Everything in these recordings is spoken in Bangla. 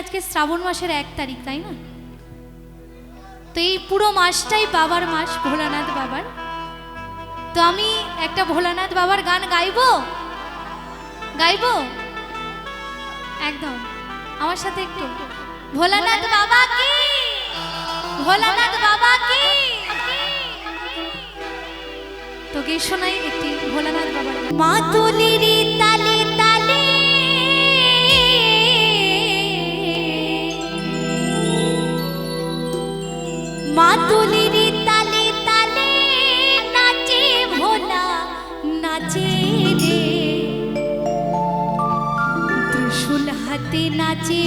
আজকে শ্রাবণ মাসের এক তারিখ, তাই না? তো এই পুরো মাসটাই বাবার মাস, ভোলানাথ বাবার। তো আমি একটা ভোলানাথ বাবার গান গাইবো? গাইবো? একদম। আমার সাথে একটু। ভোলানাথ বাবা কি? ভোলানাথ বাবা কি? তোকে শোনাই একটি ভোলানাথ বাবার। মা তুলিরি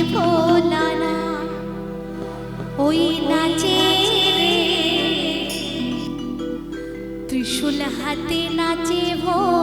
নাচে ভোলা না ওই নাচে ত্রিশূল হাতে নাচে ভোলা